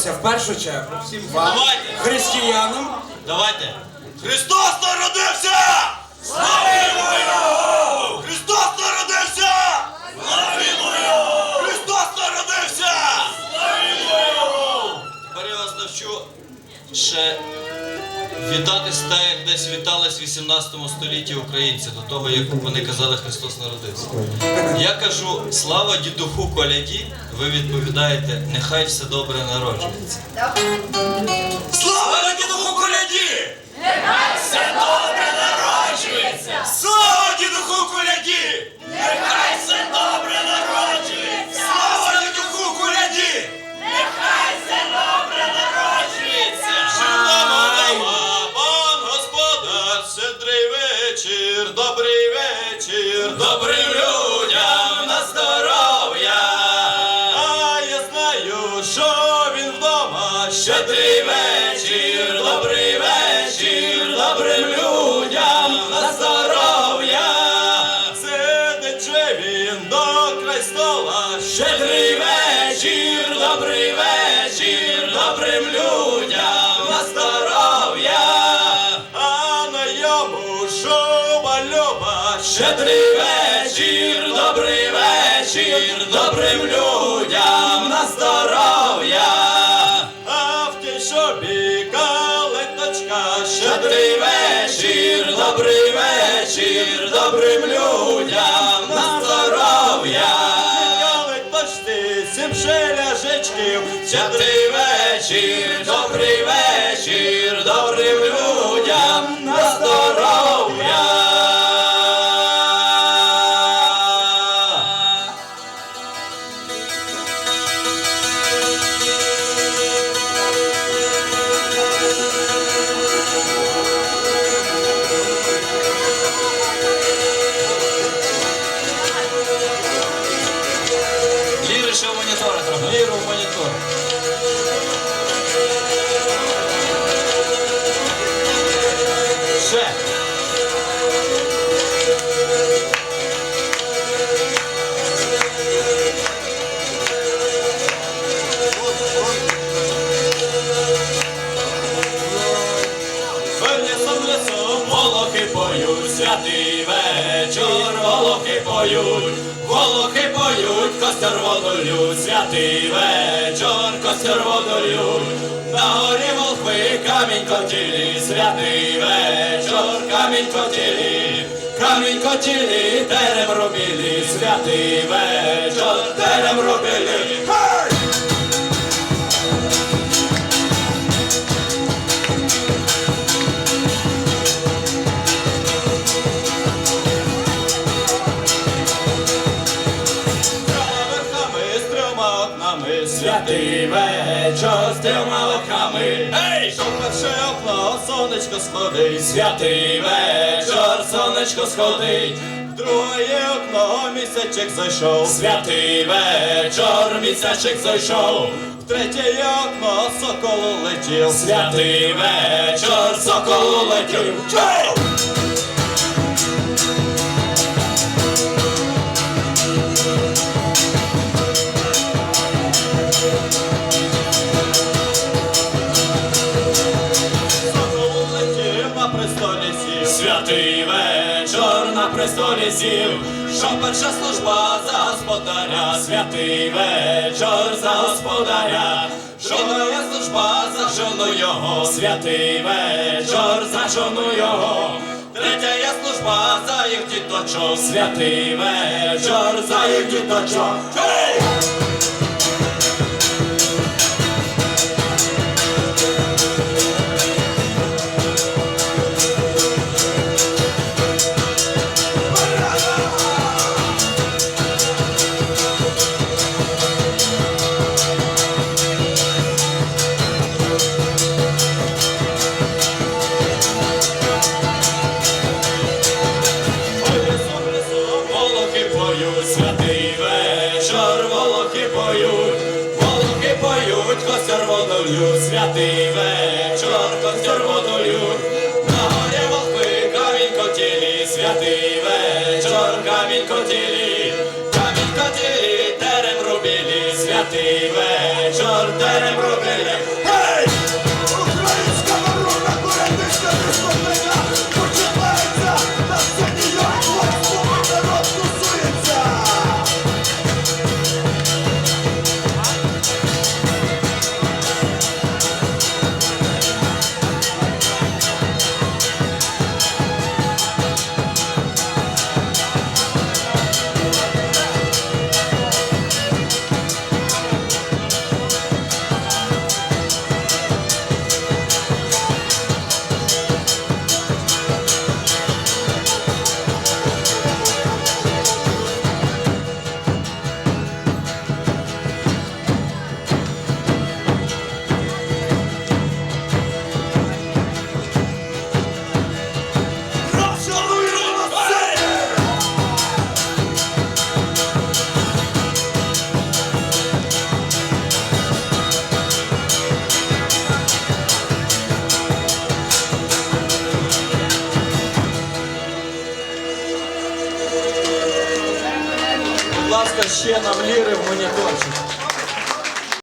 вклоняємося в першу чергу всім вам, Давайте. християнам. Давайте. Христос народився! Славімо Його! Христос народився! Славімо Його! Христос народився! Славімо Його! Тепер я вас навчу ще вітатись так, як десь вітались в 18 столітті українці, до того, як вони казали Христос народився. Я кажу слава дідуху коляді, ви відповідаєте, нехай все добре народжується. Добрим людям на здоров'я! А я знаю, що він вдома, щедрий вечір, добрий вечір, щедрий вечір, добрий вечір, добрим монітор. Ще. Волохи поють, святий вечір, волохи поють, волохи костер водолють, святий вечір, костер водолють, на горі волхви, камінь котілі, святий вечір, камінь котілі, камінь котілі, терем робили, святий вечір, терем робили. Святий вечір з трьома окнами. Ей! Перше окно, сонечко сходить, святий вечір, сонечко сходить. Друге окно місячек зайшов, святий вечір, місячек зайшов. В Третє окно сокол улетів, святий вечір, сокол улетів. Престолі сів. Святий вечір на престолі сів. Що перша служба за господаря, святий вечір за господаря. Що моя служба за жону його, святий вечір за жону його. Третя є служба за їх діточок, святий вечір за їх діточок. Hey! Ще нам ліри в моніторчик.